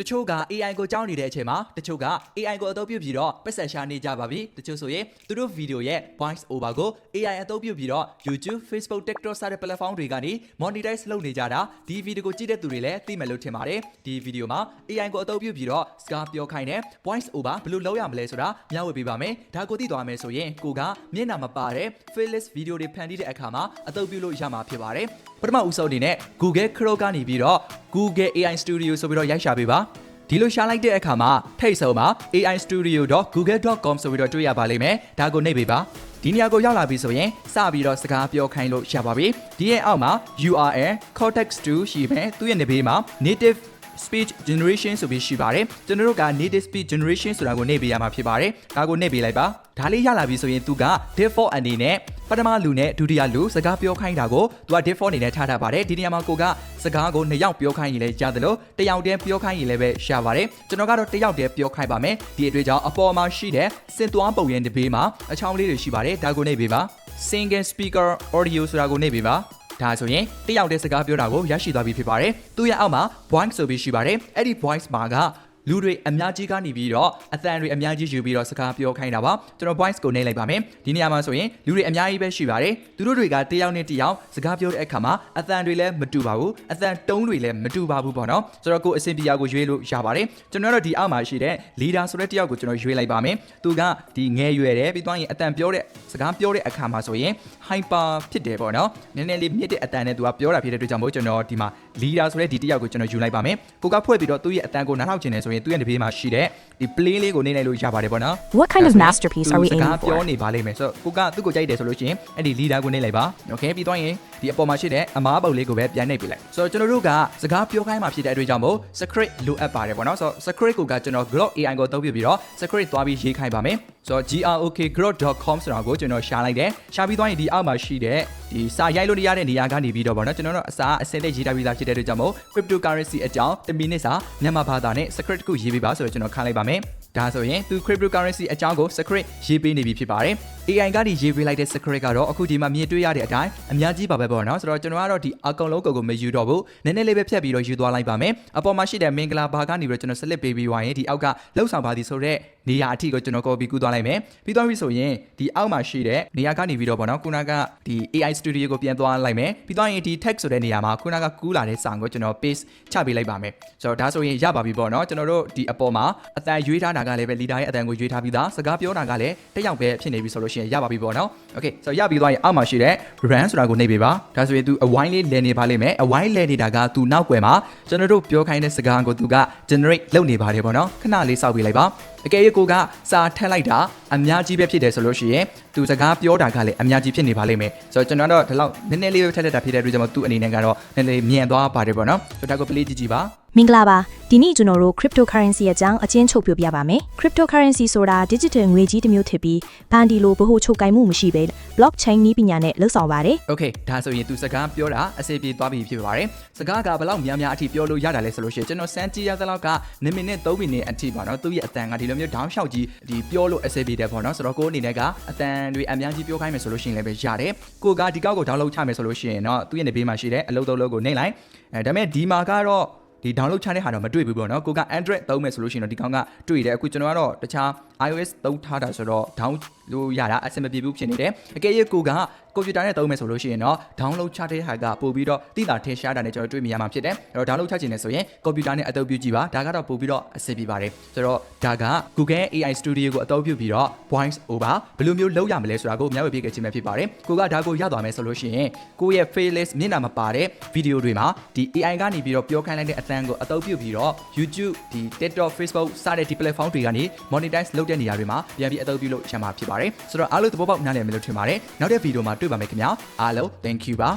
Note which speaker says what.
Speaker 1: တချို့က AI ကိုကြောင်းနေတဲ့အချိန်မှာတချို့က AI ကိုအသုံးပြုပြီးတော့ပတ်ဆက်ရှာနေကြပါပြီတချို့ဆိုရင်သူတို့ဗီဒီယိုရဲ့ voice over ကို AI အသုံးပြုပြီးတော့ YouTube Facebook TikTok စတဲ့ platform တွေကနေ monetize လုပ်နေကြတာဒီဗီဒီယိုကိုကြည့်တဲ့သူတွေလည်းသိမယ်လို့ထင်ပါတယ်ဒီဗီဒီယိုမှာ AI ကိုအသုံးပြုပြီးတော့စကားပြောခိုင်းတဲ့ voice over ဘယ်လိုလုပ်ရမလဲဆိုတာမျှဝေပေးပါမယ်ဒါကိုသိသွားမယ်ဆိုရင်ကိုကမျက်နှာမပါတဲ့ faceless video တွေဖန်တီးတဲ့အခါမှာအသုံးပြုလို့ရမှာဖြစ်ပါတယ်ပထမဦးဆုံးအနေနဲ့ Google Chrome ကနေပြီးတော့ Google AI Studio ဆိုပြီးတော့ရိုက်ရှာပေးပါဒီလိုရှာလိုက်တဲ့အခါမှာထိတ်ဆုံးမှာ aistudio.google.com ဆိုပြီးတော့တွေ့ရပါလိမ့်မယ်ဒါကိုနှိပ်ပေးပါဒီနေရာကိုရောက်လာပြီဆိုရင်စပြီးတော့စကားပြောခိုင်းလို့ရပါပြီဒီရဲ့အောက်မှာ URL cortex 2ရှိမယ်သူ့ရဲ့နေဘေးမှာ native speech generation ဆိုပြီးရှိပါတယ်ကျွန်တော်တို့က native speech generation ဆိုတာကိုနှိပ်ပေးရမှာဖြစ်ပါတယ်ဒါကိုနှိပ်ပေးလိုက်ပါဒါလေးရလာပြီဆိုရင်သူက default အနေနဲ့ ပထမလူနဲ့ဒုတိယလူစကားပြောခိုင်းတာကိုသူက default အနေနဲ့ထားထားပါတယ်ဒီနေရာမှာကိုကစကားကိုနှစ်ယောက်ပြောခိုင်းရင်လည်းရတယ်လို့တစ်ယောက်တည်းပြောခိုင်းရင်လည်းပဲရပါတယ်ကျွန်တော်ကတော့တစ်ယောက်တည်းပြောခိုင်းပါမယ်ဒီအတွေ့အကြောင်းအပေါ်မှာရှိတဲ့စင်သွမ်းပုံရင်တစ်ပေးမှာအချောင်းလေးတွေရှိပါတယ်ဒါကိုနှိပ်ပေးပါ single speaker audio ဆိုတာကိုနှိပ်ပေးပါဒါဆိုရင်တယောက်တည်းစကားပြောတာကိုရရှိသွားပြီဖြစ်ပါတယ်။သူ့ရဲ့အောက်မှာ voice ဆိုပြီးရှိပါတယ်။အဲ့ဒီ voice မှာက လူတွေအများကြီးကနေပြီးတော့အသံတွေအများကြီးယူပြီးတော့စကားပြောခိုင်းတာပါကျွန်တော် voice ကိုနှိပ်လိုက်ပါမယ်ဒီနေရာမှာဆိုရင်လူတွေအများကြီးပဲရှိပါတယ်သူတို့တွေကတယောက်နဲ့တယောက်စကားပြောတဲ့အခါမှာအသံတွေလည်းမတူပါဘူးအသံတုံးတွေလည်းမတူပါဘူးပေါ့နော်ဆိုတော့ကိုအဆင်ပြေအောင်ကိုရွေးလို့ရပါတယ်ကျွန်တော်တို့ဒီအောက်မှာရှိတဲ့ leader ဆိုတဲ့တယောက်ကိုကျွန်တော်ရွေးလိုက်ပါမယ်သူကဒီငယ်ရွယ်တယ်ပြီးသွားရင်အသံပြောတဲ့စကားပြောတဲ့အခါမှာဆိုရင် hyper ဖြစ်တယ်ပေါ့နော်နည်းနည်းလေးမြင့်တဲ့အတန်နဲ့သူကပြောတာဖြစ်တဲ့အတွက်ကြောင့်မို့ကျွန်တော်ဒီမှာ leader ဆိုတဲ့ဒီတယောက်ကိုကျွန်တော်ယူလိုက်ပါမယ်ကိုကဖွဲ့ပြီးတော့သူ့ရဲ့အတန်ကိုနားထောင်ချင်တယ်ဆိုရင်သူ့ရဲ့တပေးမှာရှိတဲ့ဒီ play လေးကိုနေလိုက်လို့ရပါတယ်ပေါ့နော်
Speaker 2: What kind of
Speaker 1: ဒါဆိုရင်
Speaker 2: masterpiece are we
Speaker 1: သူစကား
Speaker 2: aiming
Speaker 1: ပြော
Speaker 2: for?
Speaker 1: နေပါလိမ့်မယ်ဆိုတော့ကိုကသူ့ကိုကြိုက်တယ်ဆိုလို့ရှိရင်အဲ့ဒီ leader ကိုနေလိုက်ပါ okay ပြီးတော့ရင်ဒီအပေါ်မှာရှိတဲ့အမားပုတ်လေးကိုပဲပြန်နှိပ်ပြလိုက်ဆိုတော့ကျွန်တော်တို့ကစကားပြောခိုင်းမှာဖြစ်တဲ့အတွက်ကြောင့်မို့ script လိုအပ်ပါတယ်ပေါ့နော်ဆိုတော့ script ကိုကကျွန်တော် Grok AI ကိုအသုံးပြုပြီးတော့ script သွားပြီးရေးခိုင်းပါမယ်ဆိုတော့ grokgrok.com ဆိုတာကိုကျွန်တော်ရှာလိုက်တယ်ရှာပြီးသွားရင်ဒီအောက်မှာရှိတဲ့ဒီစာရိုက်လို့ရတဲ့နေရာကနေပြီးတော့ပေါ့နော်ကျွန်တော်တို့အစာအစင်တဲ့ရေးထားပြီးသားဖြစ်တဲ့အတွက်ကြောင့်မို့ cryptocurrency အကြောင်း1မိနစ်စာမြန်မာဘာသာနဲ့ script တစ်ခုရေးပေးပါဆိုတော့ကျွန်တော်ခန့်လိုက်ပါမယ် ဒါဆိုရင်သူ cryptocurrency အကြောင်းကို script ရေးပေးနေပြီဖြစ်ပါတယ် AI ကနေရေးပေးလိုက်တဲ့ script ကတော့အခုဒီမှာမြင်တွေ့ရတဲ့အတိုင်းအများကြီးပါပဲပေါ့နော်ဆိုတော့ကျွန်တော်ကတော့ဒီအကောင်လုံးကိုကိုမယူတော့ဘူးနည်းနည်းလေးပဲဖြတ်ပြီးတော့ယူသွားလိုက်ပါမယ်အပေါ်မှာရှိတဲ့မင်္ဂလာဘာကနေပြီးတော့ကျွန်တော် select ပေးပြီးသွားရင်ဒီအောက်ကလှုပ်ဆောင်ပါသည်ဆိုတော့နေရာအထိကိုကျွန်တော် copy ကူးသွားလိုက်မယ်ပြီးသွားပြီဆိုရင်ဒီအောက်မှာရှိတဲ့နေရာကနေပြီးတော့ပေါ့နော်ခုနကဒီ AI studio ကိုပြန်သွားလိုက်မယ်ပြီးသွားရင်ဒီ text ဆိုတဲ့နေရာမှာခုနကကူးလာတဲ့စာကိုကျွန်တော် paste ချပေးလိုက်ပါမယ်ဆိုတော့ဒါဆိုရင်ရပါပြီပေါ့နော်ကျွန်တော်တို့ဒီအပေါ်မှာအတန်ရွေးထားတာကလည်းပဲ leader ရဲ့အတန်ကိုရွေးထားပြီးသားစကားပြောတာကလည်းတစ်ယောက်ပဲဖြစ်နေပြီဆိုလို့ရှိရင်ရပါပြီပေါ့နော် okay ဆိုတော့ရပြီးသွားရင်အောက်မှာရှိတဲ့ run ဆိုတာကိုနှိပ်ပေးပါဒါဆိုရင် तू အဝိုင်းလေးလဲနေပါလိမ့်မယ်အဝိုင်းလဲနေတာက तू နောက်ွယ်မှာကျွန်တော်တို့ပြောခိုင်းတဲ့စကားကို तू က generate လုပ်နေပါတယ်ပေါ့နော်ခဏလေးစောက်ပေးလိုက်ပါအကယ်၍ကိုကစာထက်လိုက်တာအများကြီးပဲဖြစ်တယ်ဆိုလို့ရှိရင် तू စကားပြောတာကလည်းအများကြီးဖြစ်နေပါလိမ့်မယ်ဆိုတော့ကျွန်တော်တော့ဒီလောက်နည်းနည်းလေးပဲထက်ထက်တာဖြစ်တဲ့အတွက်ကြောင့် तू အနေနဲ့ကတော့နည်းနည်းမြန်သွားပါတယ်ပေါ့နော်ဆိုတော့ဒါကို play ကြည့်ကြည့်ပါ
Speaker 2: မင်္ဂလာပါဒီနေ့ကျွန်တော်တို့ cryptocurrency အကြောင်းအချင်းချုပ်ပြပြပါမယ် cryptocurrency ဆိုတာ digital ငွေကြီးတစ်မျိုးဖြစ်ပြီးဘန်ဒီလိုဗဟိုချုပ်ကိုင်မှုမရှိဘဲ blockchain နည်းပညာနဲ့လှုပ်ဆောင်ပါတယ်
Speaker 1: Okay ဒါဆိုရင်သူစကားပြောတာအစီအပြေသွားပြီဖြစ်ပါတယ်စကားကဘလောက်များများအထိပြောလို့ရတာလဲဆိုလို့ရှိရင်ကျွန်တော်စမ်းကြည့်ရသလောက်က2မိနစ်3မိနစ်အထိပါနော်သူ့ရဲ့အတန်ကဒီလိုမျိုး down လျှောက်ကြီးဒီပြောလို့အစီအပြေတယ်ပေါ့နော်ဆိုတော့ကိုအနေနဲ့ကအတန်တွေအများကြီးပြောခိုင်းမယ်ဆိုလို့ရှိရင်လည်းပဲရတယ်ကိုကဒီကောက်ကို download ချမယ်ဆိုလို့ရှိရင်တော့သူ့ရဲ့နေဘေးမှာရှိတဲ့အလုပ်တော့လုပ်ကိုနှိမ့်လိုက်အဲဒါပေမဲ့ဒီမှာကတော့ ဒီ download ချတဲ့ဟာတော့မတွေ့ဘူးပေါ့နော်ကိုက Android သုံးမယ်ဆိုလို့ရှိရင်တော့ဒီကောင်ကတွေ့တယ်အခုကျွန်တော်ကတော့တခြား iOS သုံးထားတာဆိုတော့ down လို့ရတာအဆင်မပြေဘူးဖြစ်နေတယ်အကယ်၍ကိုက ကွန်ပျူတာနဲ့သုံးမယ်ဆိုလို့ရှိရင်တော့ download ချတဲ့ဟာကပို့ပြီးတော့တိတာထည့်ရှားတာနဲ့ကျွန်တော်တွေ့မြင်ရမှာဖြစ်တယ်အဲ့တော့ download ချချင်တယ်ဆိုရင်ကွန်ပျူတာနဲ့အသုံးပြုကြည့်ပါဒါကတော့ပို့ပြီးတော့အဆင်ပြေပါတယ်ဆိုတော့ဒါက Google AI Studio ကိုအသုံးပြုပြီးတော့ voice over ဘယ်လိုမျိုးလုပ်ရမလဲဆိုတာကိုမျှဝေပေးခဲ့ခြင်းပဲဖြစ်ပါတယ်ကိုကဒါကိုရသွားမယ်ဆိုလို့ရှိရင်ကိုရဲ့ faceless မျက်နှာမပါတဲ့ဗီဒီယိုတွေမှာဒီ AI ကနေပြီးတော့ပြောခိုင်းလိုက်တဲ့အတန်းကိုအသုံးပြုပြီးတော့ YouTube ဒီ TikTok Facebook စတဲ့ဒီ platform တွေကနေ monetize လုပ်တဲ့နေရာတွေမှာပြန်ပြီးအသုံးပြုလို့ရမှာဖြစ်ပါတယ်ဆိုတော့အားလုံးသဘောပေါက်နားလည်မယ်လို့ထင်ပါတယ်နောက်တဲ့ဗီဒီယိုမှာတွေ့ပါမယ်ခင်ဗျာအားလုံး thank you ပါ